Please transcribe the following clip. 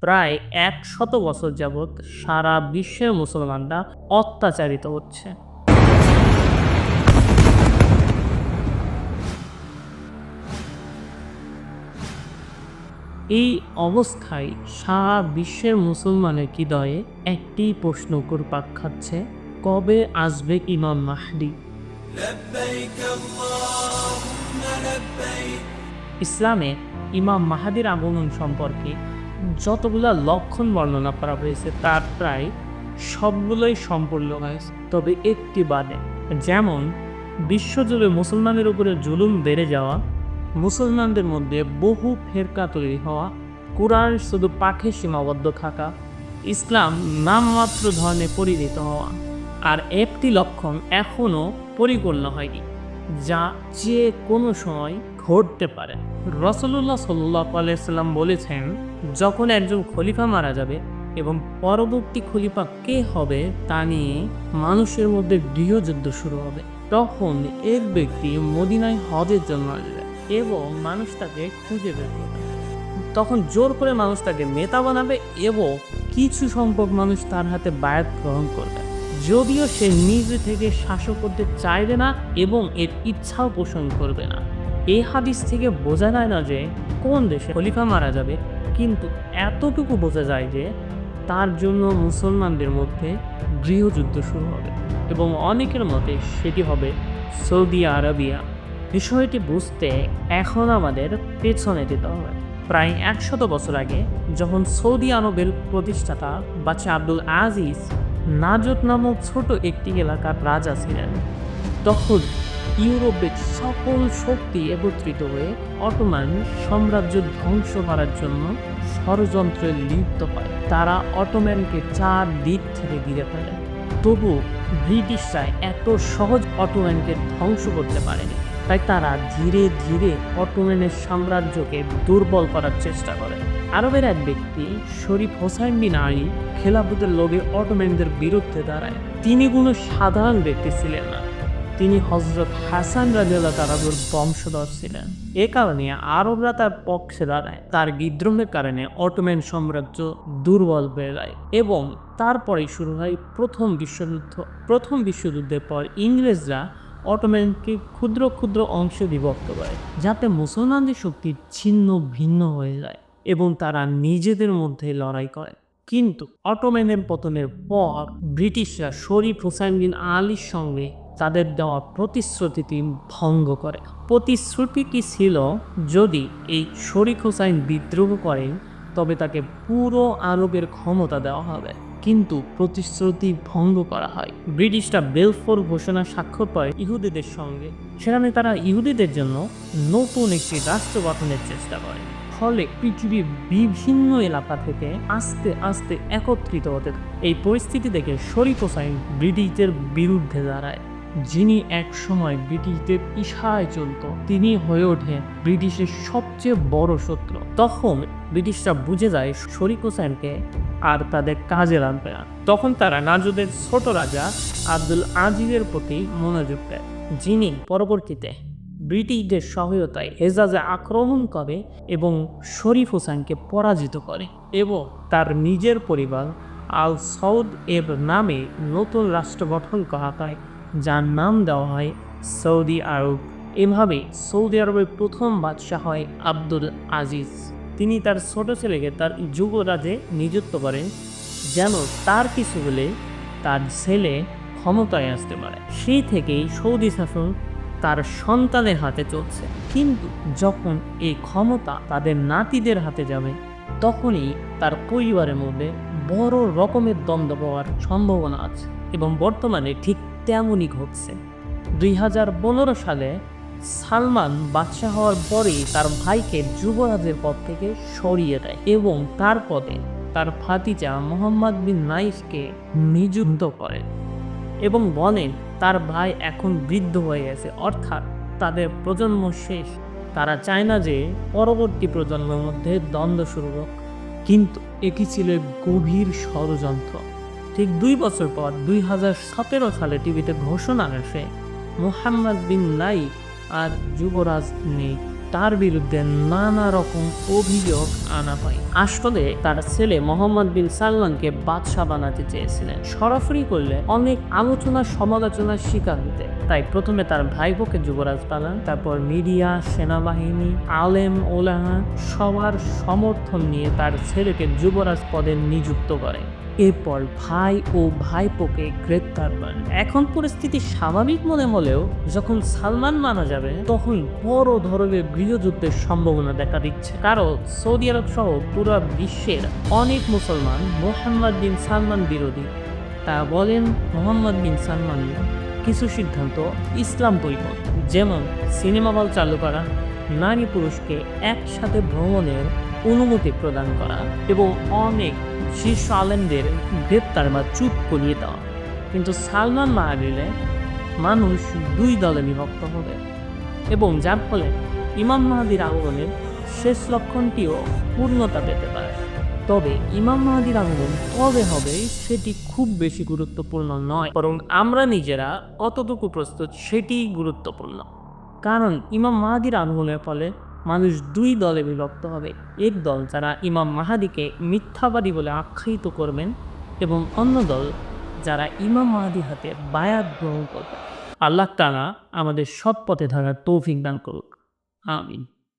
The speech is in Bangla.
প্রায় এক শত বছর যাবৎ সারা বিশ্বের মুসলমানরা অত্যাচারিত হচ্ছে। এই অবস্থায় সারা বিশ্বের মুসলমানের হৃদয়ে একটি প্রশ্ন ঘুরপাক খাচ্ছে, কবে আসবে ইমাম মাহদি? ইসলামে ইমাম মাহাদির আগমন সম্পর্কে যতগুলো লক্ষণ বর্ণনা করা হয়েছে, তার প্রায় সবগুলোই সম্পূর্ণ হয়েছে তবে একটি বাদে, যেমন, বিশ্বজুড়ে মুসলমানের উপরে জুলুম বেড়ে যাওয়া, মুসলমানদের মধ্যে বহু ফেরকা তৈরি হওয়া, কোরআন শুধু পাখে সীমাবদ্ধ থাকা, ইসলাম নামমাত্র ধরনে পরিণত হওয়া, আর একটি লক্ষণ এখনও পরিপূর্ণ হয়নি, যা যে কোনো সময় ঘটতে পারে। রসল্লাহ সাল্লাহ আলাইসাল্লাম বলেছেন, যখন একজন খলিফা মারা যাবে এবং পরবর্তী খলিফা কে হবে তা নিয়ে মানুষের মধ্যে গৃহযুদ্ধ শুরু হবে, তখন এক ব্যক্তি মদিনায় হজের জন্য আসবে এবং মানুষ তাকে খুঁজে বের করবে। তখন জোর করে মানুষ তাকে নেতা বানাবে এবং কিছু সংখ্যক মানুষ তার হাতে বায়াত গ্রহণ করবে। যদিও সে নিজে থেকে শাসক করতে চাইবে না এবং এর ইচ্ছাও পোষণ করবে না। এই হাদিস থেকে বোঝা যায় না যে কোন দেশে খলিফা মারা যাবে, কিন্তু এতটুকু বোঝা যায় যে তার জন্য মুসলমানদের মধ্যে গৃহযুদ্ধ শুরু হবে এবং অনেকের মতে সেটি হবে সৌদি আরবিয়া। বিষয়টি বুঝতে এখন আমাদের পেছনে যেতে হবে। প্রায় একশত বছর আগে যখন সৌদি আরবের প্রতিষ্ঠাতা বাচ্চা আব্দুল আজিজ নাজত নামক ছোট একটি এলাকার রাজা ছিলেন, তখন ইউরোপের সকল শক্তি একত্রিত হয়ে অটোমান সাম্রাজ্য ধ্বংস করার জন্য ষড়যন্ত্রে লিপ্ত হয়। তারা অটোম্যানকে চার দিক থেকে ঘিরে ফেলে। তবু ব্রিটিশরা এত সহজ অটোম্যানকে ধ্বংস করতে পারেনি। তাই তারা ধীরে ধীরে অটোম্যানের সাম্রাজ্যকে দুর্বল করার চেষ্টা করে। আরবের এক ব্যক্তি, শরীফ হোসাইন বিন আলী, খেলাফতের লোভে অটোম্যানদের বিরুদ্ধে দাঁড়ায়। তিনি কোনো সাধারণ ব্যক্তি ছিলেন না। তিনি হজরত হাসান রাজিয়াল্লাহ তারাবুর বংশধর ছিলেন। এ কারণে আরবরা তার পক্ষে দাঁড়ায়। তার বিদ্রোহের কারণে অটোম্যান সাম্রাজ্য দুর্বল হয়ে যায় এবং তারপরেই শুরু হয় প্রথম বিশ্বযুদ্ধ। প্রথম বিশ্বযুদ্ধের পর ইংরেজরা অটোম্যানকে ক্ষুদ্র ক্ষুদ্র অংশে বিভক্ত করে, যাতে মুসলমানদের শক্তি ছিন্ন ভিন্ন হয়ে যায় এবং তারা নিজেদের মধ্যে লড়াই করে। কিন্তু অটোম্যানের পতনের পর ব্রিটিশরা শরীফ হোসাইন বিন আলীর সঙ্গে তাদের দেওয়া প্রতিশ্রুতিটি ভঙ্গ করে। প্রতিশ্রুতিটি ছিল? যদি এই শরীফ হোসাইন বিদ্রোহ করেন, তবে তাকে পুরো আরবের ক্ষমতা দেওয়া হবে। কিন্তু প্রতিশ্রুতি ভঙ্গ করা হয়। ব্রিটিশরা বেলফোর ঘোষণা স্বাক্ষর করে ইহুদিদের সঙ্গে। সেখানে তারা ইহুদিদের জন্য নতুন একটি রাষ্ট্র গঠনের চেষ্টা করে। ফলে পৃথিবীর বিভিন্ন এলাকা থেকে আস্তে আস্তে একত্রিত হতে। এই পরিস্থিতি দেখে শরীফ হোসাইন ব্রিটিশদের বিরুদ্ধে দাঁড়ায়। যিনি এক সময় ব্রিটিশদের ইশায় চলত, তিনি হয়ে ওঠে ব্রিটিশের সবচেয়ে বড় শত্রু। তখন ব্রিটিশরা বুঝে যায় শরীফ হোসেনকে আর তাদের কাজে লাগবে না। তখন তারা নাজুদের ছোট রাজা আব্দুল আজিজের প্রতি মনোযোগ দেয়, যিনি পরবর্তীতে ব্রিটিশদের সহায়তায় হেজাজে আক্রমণ করে এবং শরীফ হোসেনকে পরাজিত করে এবং তার নিজের পরিবার আল সৌদ এর নামে নতুন রাষ্ট্র গঠন করা হয়। যার নাম দেওয়া হয় সৌদি আরব। এভাবে সৌদি আরবের প্রথম বাদশাহ হয় আব্দুল আজিজ। তিনি তার ছোট ছেলেকে তার যুবরাজে নিযুক্ত করেন, যেন তার কিছু হলে তার ছেলে ক্ষমতায় আসতে পারে। সেই থেকেই সৌদি শাসন তার সন্তানের হাতে চলছে। কিন্তু যখন এই ক্ষমতা তাদের নাতিদের হাতে যাবে, তখনই তার পরিবারের মধ্যে বড় রকমের দ্বন্দ্ব পাওয়ার সম্ভাবনা আছে। এবং বর্তমানে ঠিক তেমনই ঘটছে। দুই হাজার পনেরো সালে সালমান বাদশাহ হওয়ার পরেই তার ভাইকে যুবরাজের পদ থেকে সরিয়ে দেয় এবং তার পদে তার ভাতিজা মোহাম্মদ বিন নাইফকে নিযুক্ত করে এবং বলেন, তার ভাই এখন বৃদ্ধ হয়ে গেছে। অর্থাৎ তাদের প্রজন্ম শেষ। তারা চায় না যে পরবর্তী প্রজন্মের মধ্যে দ্বন্দ্ব শুরু হোক। কিন্তু এটি ছিল গভীর ষড়যন্ত্র। ঠিক দুই বছর পর দুই হাজার সতেরো সালে টিভিতে ঘোষণা আসে, মোহাম্মদ বিন নাইক আর যুবরাজ নেই। তার বিরুদ্ধে নানা রকম অভিযোগ আনা হয়। আসলে তার ছেলে মোহাম্মদ বিন সালমানকে বাদশাহ বানাতে চেয়েছিলেন। সরাসরি করলে অনেক আলোচনা সমালোচনার শিকার হতে। তাই প্রথমে তার ভাইপোকে যুবরাজ পালান, তারপর মিডিয়া, সেনাবাহিনী, আলেম, ওলাহা সবার সমর্থন নিয়ে তার ছেলেকে যুবরাজ পদে নিযুক্ত করে। এরপর ভাই ও ভাইপোকে গ্রেপ্তার করেন। এখন পরিস্থিতি স্বাভাবিক মনে হলেও যখন সালমান মারা যাবে, তখন বড় ধরনের গৃহযুদ্ধের সম্ভাবনা দেখা দিচ্ছে। কারণ সৌদি আরব সহ পুরো বিশ্বের অনেক মুসলমান মোহাম্মদ বিন সালমান বিরোধী। তা বলেন মোহাম্মদ বিন সালমান। কিছু সিদ্ধান্ত ইসলাম পরিপথ যেমন সিনেমা হল চালু করা, নারী পুরুষকে একসাথে ভ্রমণের অনুমতি প্রদান করা এবং অনেক শীর্ষ আলেমদের গ্রেপ্তার বা চুপ করিয়ে দেওয়া। কিন্তু সালমান মারা গেলে মানুষ দুই দলে বিভক্ত হবে এবং যার ফলে ইমাম মাহাদির আগমনের শেষ লক্ষণটিও পূর্ণতা পেতে পারে। তবে ইমাম মাহাদির আগমন কবে হবে সেটি খুব বেশি গুরুত্বপূর্ণ নয়। বরং আমরা নিজেরা কতটুকু প্রস্তুত সেটিই গুরুত্বপূর্ণ। কারণ ইমাম মাহাদির আগমনের ফলে মানুষ দুই দলে বিভক্ত হবে। এক দল যারা ইমাম মাহাদিকে মিথ্যাবাদী বলে আখ্যায়িত করবেন এবং অন্য দল যারা ইমাম মাহাদির হাতে বায়াত গ্রহণ করবে আল্লাহ তালা আমাদের সৎ পথে থাকার তৌফিক দান করুক। আমিন।